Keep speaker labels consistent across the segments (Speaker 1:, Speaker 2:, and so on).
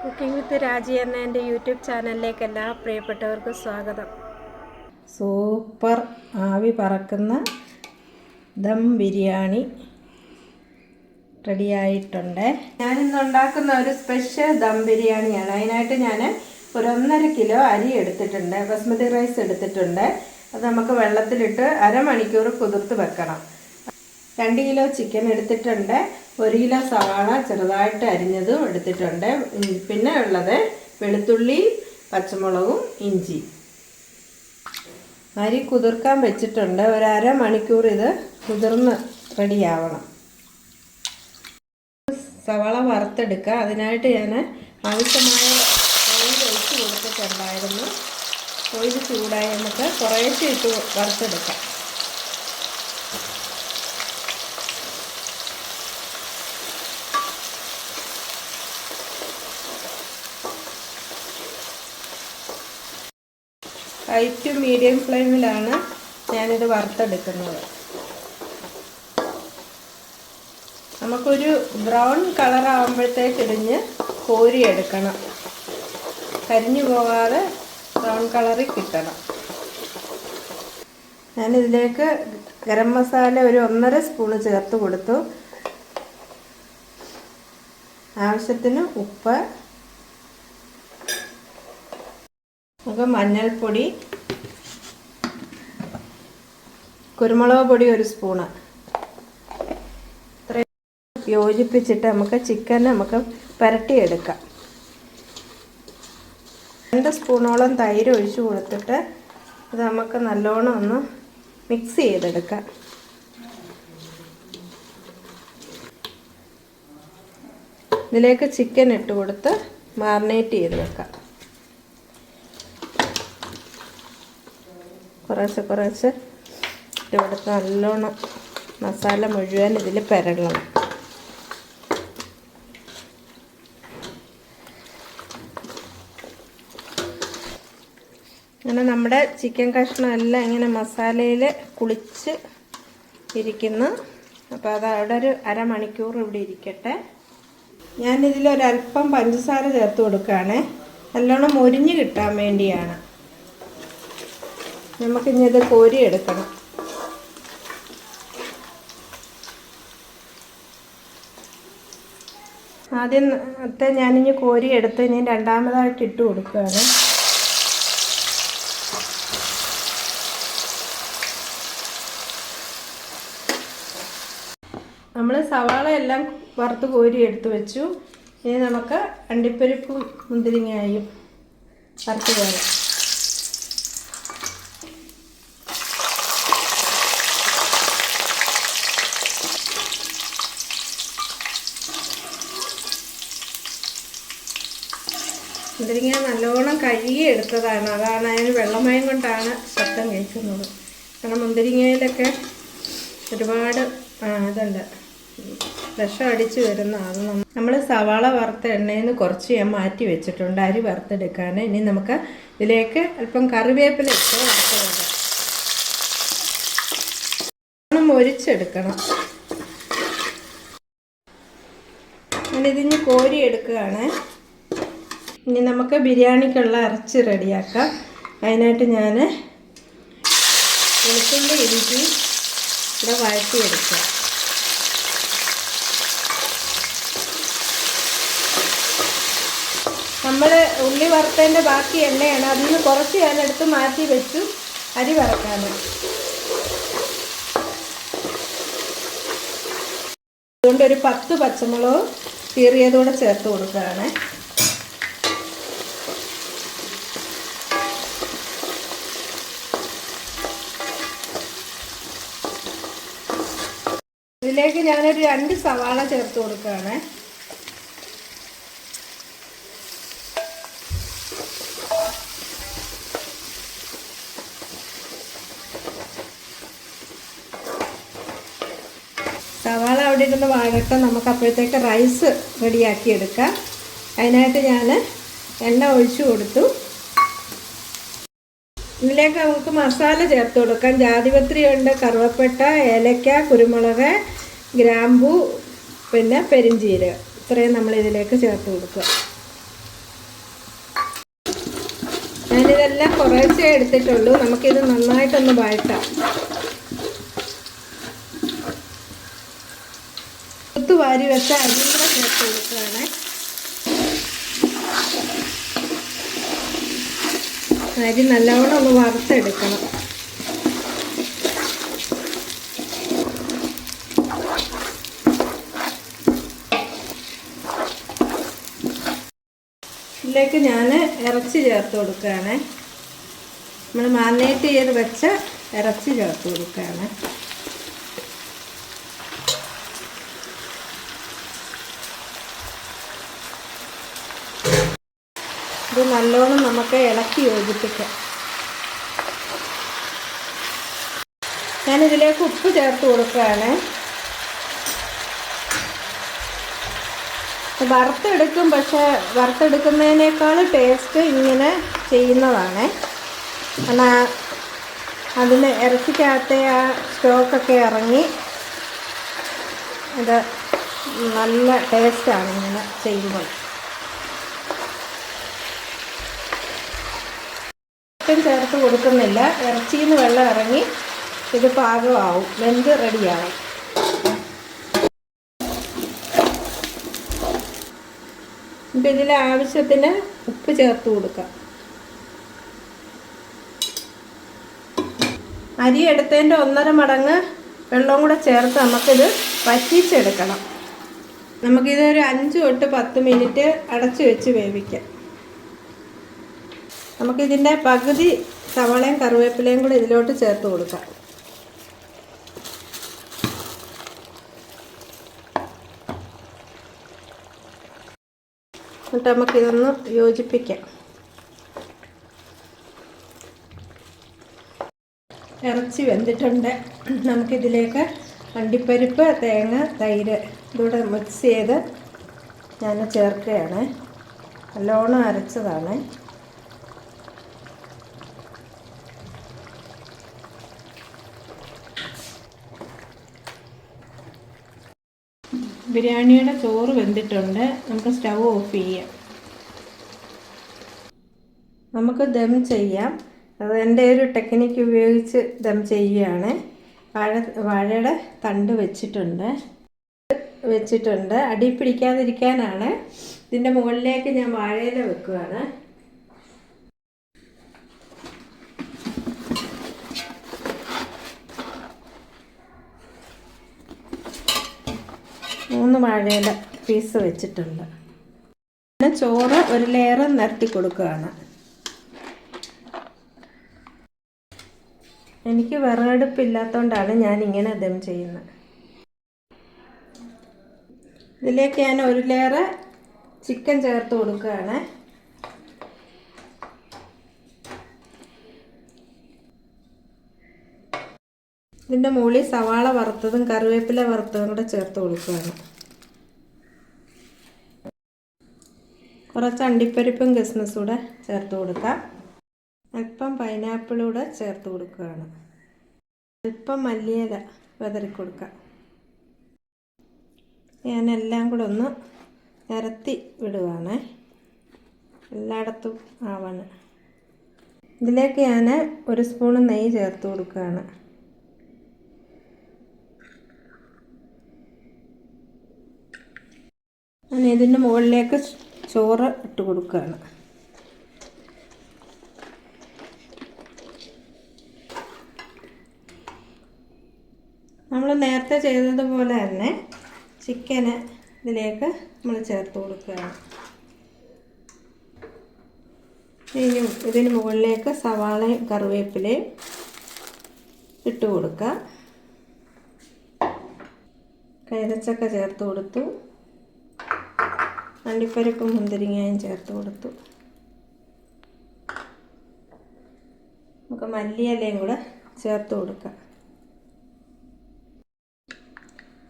Speaker 1: Cooking വിത്ത് രാജി എന്ന എന്റെ യൂട്യൂബ് ചാനലിലേക്ക് എല്ലാ പ്രിയപ്പെട്ടവർക്കും സ്വാഗതം.
Speaker 2: സൂപ്പർ. ആവി പറക്കുന്ന ദം ബിരിയാണി റെഡിയായിട്ടുണ്ട്. ഞാനിന്ന് ഉണ്ടാക്കുന്ന ഒരു സ്പെഷ്യൽ ദം ബിരിയാണിയാണ്. അതിനായിട്ട് ഞാൻ ഒരു ഒന്നര കിലോ അരി എടുത്തിട്ടുണ്ട്. ബസ്മതി റൈസ് എടുത്തിട്ടുണ്ട്. അത് നമുക്ക് വെള്ളത്തിലിട്ട് അരമണിക്കൂർ കുതിർത്ത് വെക്കണം. രണ്ട് കിലോ ചിക്കൻ എടുത്തിട്ടുണ്ട്. ഒരു കിലോ സവാള ചെറുതായിട്ട് അരിഞ്ഞതും എടുത്തിട്ടുണ്ട്. പിന്നെ ഉള്ളത് വെളുത്തുള്ളി പച്ചമുളകും ഇഞ്ചി. അരി കുതിർക്കാൻ വെച്ചിട്ടുണ്ട്. ഒരു അരമണിക്കൂർ ഇത് കുതിർന്ന് റെഡിയാവണം സവാള വറുത്തെടുക്കുക. അതിനായിട്ട് ഞാൻ ആവശ്യമായ ഓയിൽ ഒഴിച്ച് കൊടുത്തിട്ടുണ്ടായിരുന്നു. ഓയിൽ ചൂടായി നമുക്ക് കുറേശ്ശെ ഇട്ട് വറുത്തെടുക്കാം. ഹൈ ടു മീഡിയം ഫ്ലെയിമിലാണ് ഞാനിത് വറുത്തെടുക്കുന്നത്. നമുക്കൊരു ബ്രൗൺ കളർ ആകുമ്പോഴത്തേക്ക് ഇടിഞ്ഞ് കോരിയെടുക്കണം. കരിഞ്ഞു പോകാതെ ബ്രൗൺ കളറിൽ കിട്ടണം. ഞാനിതിലേക്ക് ഗരം മസാല ഒരു ഒന്നര സ്പൂണ് ചേർത്ത് കൊടുത്തു. ആവശ്യത്തിന് ഉപ്പ് നമുക്ക് മഞ്ഞൾപ്പൊടി കുരുമുളക് പൊടി ഒരു സ്പൂണ്. ഇത്രയും യോജിപ്പിച്ചിട്ട് നമുക്ക് ചിക്കൻ നമുക്ക് പുരട്ടിയെടുക്കാം. രണ്ട് സ്പൂണോളം തൈര് ഒഴിച്ചു കൊടുത്തിട്ട് ഇത് നമുക്ക് നല്ലോണം ഒന്ന് മിക്സ് ചെയ്തെടുക്കാം. ഇതിലേക്ക് ചിക്കൻ ഇട്ട് കൊടുത്ത് മാറിനേറ്റ് ചെയ്ത് വെക്കാം കുറേശ്ശെ കുറേശ്ശെ. ഇട്ട് നല്ലോണം മസാല മുഴുവൻ ഇതിൽ പെരളണം അങ്ങനെ നമ്മുടെ ചിക്കൻ കഷ്ണം എല്ലാം ഇങ്ങനെ മസാലയിൽ കുളിച്ച് ഇരിക്കുന്നു. അപ്പോൾ അത് അവിടെ ഒരു അരമണിക്കൂർ ഇവിടെ ഇരിക്കട്ടെ. ഞാനിതിലൊരൽപ്പം പഞ്ചസാര ചേർത്ത് കൊടുക്കുകയാണേ. നല്ലോണം മൊരിഞ്ഞ് കിട്ടാൻ വേണ്ടിയാണ്. നമുക്കിനി ഇത് കോരിയെടുക്കണം ആദ്യത്തെ ഞാനിനി കോരിയെടുത്ത് ഇനി രണ്ടാമതായിട്ട് ഇട്ട് കൊടുക്കുകയാണ്. നമ്മൾ സവാള എല്ലാം വറുത്ത് കോരി എടുത്ത് വെച്ചു. ഇനി നമുക്ക് അണ്ടിപ്പരിപ്പും മുന്തിരിങ്ങയും വറുത്ത് കോരാം. മുന്തിരിങ്ങ നല്ലോണം കഴുകി എടുത്തതാണ്. അതാണ് അതിന് വെള്ളമയം കൊണ്ടാണ് ശബ്ദം കേൾക്കുന്നത്. കാരണം മുന്തിരിങ്ങയിലൊക്കെ ഒരുപാട് ഇതുണ്ട്. വിഷം അടിച്ച് വരുന്നതാണ് നമ്മൾ സവാള വറുത്ത എണ്ണയിൽ നിന്ന് കുറച്ച് ഞാൻ മാറ്റി വെച്ചിട്ടുണ്ട്. അരി വറുത്തെടുക്കാൻ ഇനി നമുക്ക് ഇതിലേക്ക് അല്പം കറിവേപ്പില ഇട്ട് വറുത്തെടുക്കാം. മൊരിച്ചെടുക്കണം അങ്ങനെ ഇതിഞ്ഞ് കോരി എടുക്കുകയാണ് ഇനി നമുക്ക് ബിരിയാണിക്കുള്ള ഇറച്ചി റെഡിയാക്കാം. അതിനായിട്ട് ഞാൻ വെളുത്തുള്ളി ഇഞ്ചി ഇവിടെ വഴറ്റിയെടുക്കുക നമ്മൾ ഉള്ളി വറുത്തതിന്റെ ബാക്കി എണ്ണയാണ്. അതിൽ നിന്ന് കുറച്ച് ഞാൻ എടുത്ത് മാറ്റി വെച്ചു. അരി വറക്കാൻ അതുകൊണ്ട് ഒരു പത്ത് പച്ചമുളക് കീറിയതൂടെ ചേർത്ത് കൊടുക്കുകയാണ്. ഇതിലേക്ക് ഞാനൊരു രണ്ട് സവാള ചേർത്ത് കൊടുക്കുകയാണ്. സവാള അവിടെ ഇരുന്ന് വാഴട്ടെ നമുക്ക് അപ്പോഴത്തേക്ക് റൈസ് റെഡിയാക്കി എടുക്കാം. അതിനായിട്ട് ഞാൻ എണ്ണ ഒഴിച്ചു കൊടുത്തു. ഇതിലേക്ക് നമുക്ക് മസാല ചേർത്ത് കൊടുക്കാം. ജാതിപത്രി ഉണ്ട് കറുവപ്പട്ട ഏലക്ക കുരുമുളക് ഗ്രാമ്പു പിന്നെ പെരിഞ്ചീരക ഇത്രയും നമ്മൾ ഇതിലേക്ക് ചേർത്ത് കൊടുക്കുക. ഞാനിതെല്ലാം കുറേശ്ശേ എടുത്തിട്ടുള്ളൂ. നമുക്കിത് നന്നായിട്ടൊന്ന് വഴട്ടാം കുത്തു വാരി വെച്ച അരിയും ചേർത്ത് കൊടുക്കുകയാണ്. അരി നല്ലവണ്ണം ഒന്ന് വറുത്തെടുക്കണം. ഇതിലേക്ക് ഞാൻ ഇറച്ചി ചേർത്ത് കൊടുക്കുകയാണ്. നമ്മൾ മാരിനേറ്റ് ചെയ്ത് വെച്ച ഇറച്ചി ചേർത്ത് കൊടുക്കുകയാണ്. ഇത് നല്ലോണം നമുക്ക് ഇളക്കി യോജിപ്പിക്കാം. ഞാനിതിലേക്ക് ഉപ്പ് ചേർത്ത് കൊടുക്കുകയാണ്. വറുത്തെടുക്കും പക്ഷെ വറുത്തെടുക്കുന്നതിനേക്കാൾ ടേസ്റ്റ് ഇങ്ങനെ ചെയ്യുന്നതാണ്. എന്നാൽ അതിന് ഇറച്ചിക്കകത്തെ ആ സ്റ്റോക്കൊക്കെ ഇറങ്ങി ഇത് നല്ല ടേസ്റ്റാണ് ഇങ്ങനെ ചെയ്യുമ്പോൾ ഒട്ടും ചേർത്ത് കൊടുക്കുന്നില്ല. ഇറച്ചിയിൽ നിന്ന് വെള്ളം ഇറങ്ങി ഇത് പാകമാവും. വെന്ത് റെഡിയാവും ഇപ്പം ഇതിൽ ആവശ്യത്തിന് ഉപ്പ് ചേർത്ത് കൊടുക്കാം. അരി എടുത്തതിന്റെ ഒന്നര മടങ്ങ് വെള്ളവും കൂടെ ചേർത്ത് നമുക്കിത് വറ്റിച്ചെടുക്കണം. നമുക്കിത് ഒരു അഞ്ച് തൊട്ട് പത്ത് മിനിറ്റ് അടച്ചു വെച്ച് വേവിക്കാം. നമുക്കിതിന്റെ പകുതി സവാളയും കറിവേപ്പിലയും കൂടെ ഇതിലോട്ട് ചേർത്ത് കൊടുക്കാം. എന്നിട്ട് നമുക്കിതൊന്ന് യോജിപ്പിക്കാം. ഇറച്ചി വെന്തിട്ടുണ്ട്. നമുക്കിതിലേക്ക് അണ്ടിപ്പരിപ്പ് തേങ്ങ തൈര് ഇതൂടെ മിക്സ് ചെയ്ത് ഞാൻ ചേർക്കുകയാണ്. നല്ലോണം അരച്ചതാണ്. ബിരിയാണിയുടെ ചോറ് വെന്തിട്ടുണ്ട്. നമുക്ക് സ്റ്റവ് ഓഫ് ചെയ്യാം. നമുക്ക് ദം ചെയ്യാം. അത് എന്റെ ഒരു ടെക്നിക്ക് ഉപയോഗിച്ച് ദം ചെയ്യുകയാണ്. വാഴ വാഴയുടെ തണ്ട് വെച്ചിട്ടുണ്ട്. വെച്ചിട്ടുണ്ട്. അടി പിടിക്കാതിരിക്കാനാണ്. ഇതിന്റെ മുകളിലേക്ക് ഞാൻ വാഴയില വെക്കുകയാണ് മൂന്ന് വാഴയുടെ പീസ് വെച്ചിട്ടുണ്ട്. പിന്നെ ചോറ് ഒരു ലെയർ നിരത്തി കൊടുക്കുകയാണ്. എനിക്ക് വിറകടുപ്പില്ലാത്തതുകൊണ്ടാണ് ഇങ്ങനെ ദം ചെയ്യുന്നത്. ഇതിലേക്ക് ഞാൻ ഒരു ലെയർ ചിക്കൻ ചേർത്ത് കൊടുക്കുകയാണ്. ഇതിന്റെ മുകളിൽ സവാള വറുത്തതും കറിവേപ്പില വറുത്തതും കൂടെ ചേർത്ത് കൊടുക്കുകയാണ്. കുറച്ച് അണ്ടിപ്പരിപ്പും കിസ്മസും കൂടെ ചേർത്ത് കൊടുക്കാം. അല്പം പൈനാപ്പിൾ കൂടെ ചേർത്ത് കൊടുക്കുകയാണ്. അല്പം മല്ലിയില വിതറി കൊടുക്കാം. ഞാൻ എല്ലാം കൂടെ ഒന്ന് നിരത്തി വിടുവാണ്. എല്ലായിടത്തും ആവാണ്. ഇതിലേക്ക് ഞാൻ ഒരു സ്പൂൺ നെയ്യ് ചേർത്ത് കൊടുക്കുകയാണ്. ഞാൻ ഇതിന്റെ മുകളിലേക്ക് ചോറ് ഇട്ട് കൊടുക്കുകയാണ്. നമ്മൾ നേരത്തെ ചെയ്തതുപോലെ തന്നെ ചിക്കന് ഇതിലേക്ക് നമ്മൾ ചേർത്ത് കൊടുക്കുകയാണ്. ഇനി ഇതിന് മുകളിലേക്ക് സവാളയും കറിവേപ്പിലയും ഇട്ട് കൊടുക്കുക. കൈതച്ചക്ക ചേർത്ത് കൊടുത്തു. അണ്ടിപ്പരിപ്പും മുന്തിരിങ്ങയും ചേർത്ത് കൊടുത്തു. നമുക്ക് മല്ലിയിലയും കൂടെ ചേർത്ത് കൊടുക്കാം.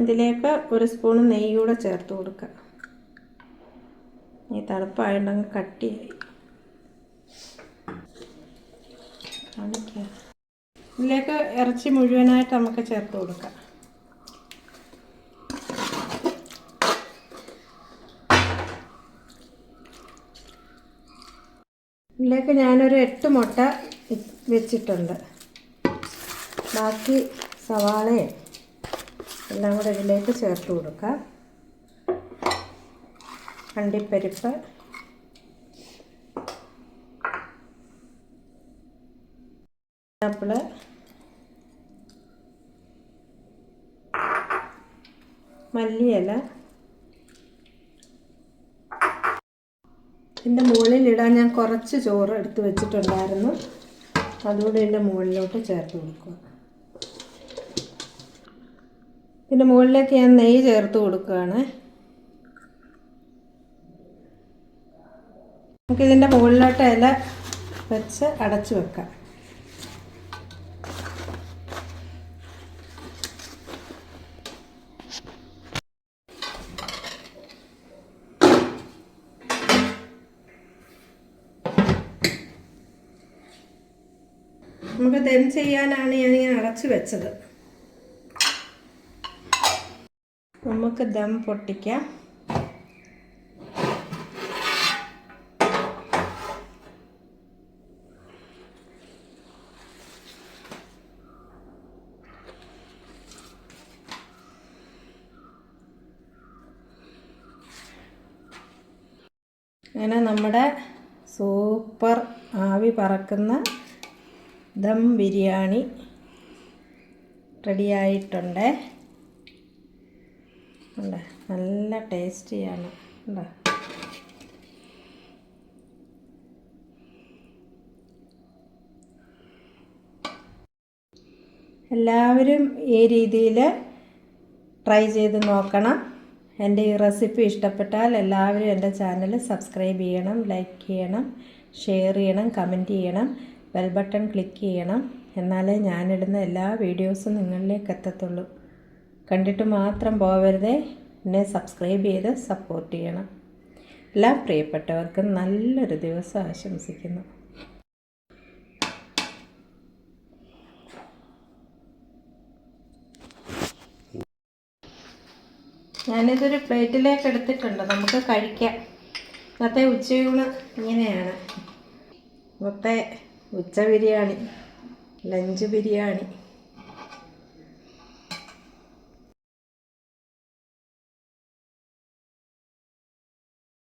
Speaker 2: ഇതിലേക്ക് ഒരു സ്പൂൺ നെയ്യ് കൂടെ ചേർത്ത് കൊടുക്കാം. ഈ തണുപ്പായതുകൊണ്ടങ്ങ് കട്ടിയായി. ഇതിലേക്ക് ഇറച്ചി മുഴുവനായിട്ട് നമുക്ക് ചേർത്ത് കൊടുക്കാം. ഇതിലേക്ക് ഞാനൊരു എട്ട് മുട്ട വെച്ചിട്ടുണ്ട്. ബാക്കി സവാളയും എല്ലാം കൂടെ ഇതിലേക്ക് ചേർത്ത് കൊടുക്കാം അണ്ടിപ്പരിപ്പ് ആപ്പിൾ മല്ലിയില. ഇതിന്റെ മുകളിൽ ഇടാൻ ഞാൻ കുറച്ച് ചോറ് എടുത്ത് വെച്ചിട്ടുണ്ടായിരുന്നു. അതുകൂടി ഇതിന്റെ മുകളിലോട്ട് ചേർത്ത് കൊടുക്കുക. ഇതിന്റെ മുകളിലേക്ക് ഞാൻ നെയ്യ് ചേർത്ത് കൊടുക്കുകയാണ്. നമുക്കിതിന്റെ മുകളിലോട്ട് ഇല വെച്ച് അടച്ചു വെക്കാം നമുക്ക് ദം ചെയ്യാനാണ് ഞാനിങ്ങനെ അടച്ചു വെച്ചത്. നമുക്ക് ദം പൊട്ടിക്കാം. അങ്ങനെ നമ്മുടെ സൂപ്പർ ആവി പറക്കുന്ന ദം ബിരിയാണി റെഡിയായിട്ടുണ്ട്. ഉണ്ട്? നല്ല ടേസ്റ്റിയാണ്. ഉണ്ടോ? എല്ലാവരും ഈ രീതിയിൽ ട്രൈ ചെയ്ത് നോക്കണം. എന്റെ ഈ റെസിപ്പി ഇഷ്ടപ്പെട്ടാൽ എല്ലാവരും എന്റെ ചാനൽ സബ്സ്ക്രൈബ് ചെയ്യണം ലൈക്ക് ചെയ്യണം ഷെയർ ചെയ്യണം കമന്റ് ചെയ്യണം. ബെൽ ബട്ടൺ ക്ലിക്ക് ചെയ്യണം. എന്നാലേ ഞാനിടുന്ന എല്ലാ വീഡിയോസും നിങ്ങളിലേക്ക് എത്തത്തുള്ളൂ. കണ്ടിട്ട് മാത്രം പോവരുതേ. എന്നെ സബ്സ്ക്രൈബ് ചെയ്ത് സപ്പോർട്ട് ചെയ്യണം. എല്ലാ പ്രിയപ്പെട്ടവർക്കും നല്ലൊരു ദിവസം ആശംസിക്കുന്നു. ഞാനിതൊരു പ്ലേറ്റിലേക്ക് എടുത്തിട്ടുണ്ട്. നമുക്ക് കഴിക്കാം. ഇന്നത്തെ ഉച്ചയൂണ് ഇങ്ങനെയാണ്. ഇന്നത്തെ ഉച്ച ബിരിയാണി ലഞ്ച് ബിരിയാണി.